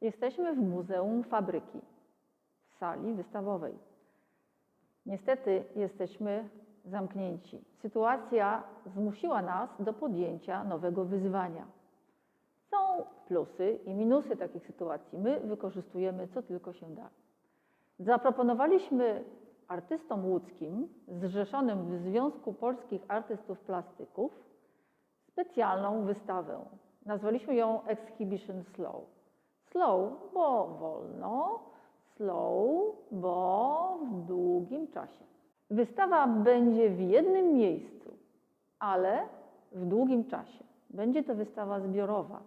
Jesteśmy w Muzeum Fabryki, w sali wystawowej. Niestety jesteśmy zamknięci. Sytuacja zmusiła nas do podjęcia nowego wyzwania. Są plusy i minusy takich sytuacji. My wykorzystujemy co tylko się da. Zaproponowaliśmy artystom łódzkim, zrzeszonym w Związku Polskich Artystów Plastyków, specjalną wystawę. Nazwaliśmy ją Exhibition Slow. Slow, bo wolno, slow, bo w długim czasie. Wystawa będzie w jednym miejscu, ale w długim czasie. Będzie to wystawa zbiorowa,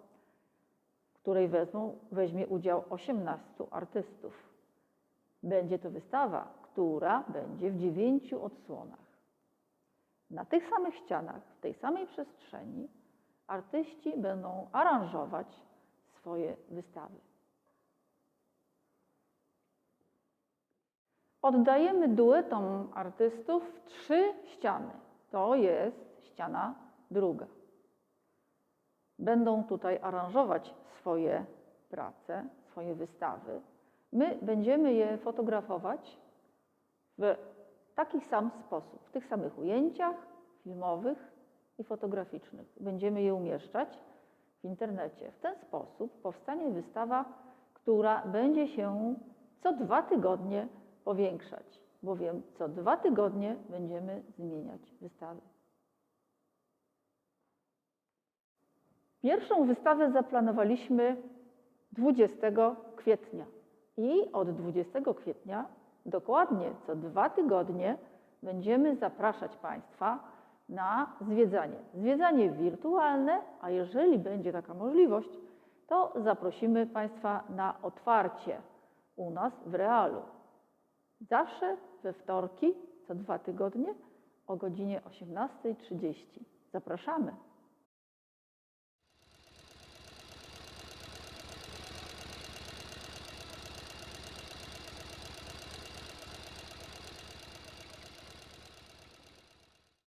w której wezmą, weźmie udział 18 artystów. Będzie to wystawa, która będzie w dziewięciu odsłonach. Na tych samych ścianach, w tej samej przestrzeni, artyści będą aranżować swoje wystawy. Oddajemy duetom artystów trzy ściany. To jest ściana druga. Będą tutaj aranżować swoje prace, swoje wystawy. My będziemy je fotografować w taki sam sposób, w tych samych ujęciach filmowych i fotograficznych. Będziemy je umieszczać w internecie. W ten sposób powstanie wystawa, która będzie się co dwa tygodnie powiększać, bowiem co dwa tygodnie będziemy zmieniać wystawy. Pierwszą wystawę zaplanowaliśmy 20 kwietnia i od 20 kwietnia dokładnie co dwa tygodnie będziemy zapraszać Państwa na zwiedzanie. Zwiedzanie wirtualne, a jeżeli będzie taka możliwość, to zaprosimy Państwa na otwarcie u nas w realu. Zawsze we wtorki, co dwa tygodnie o godzinie 18.30. Zapraszamy.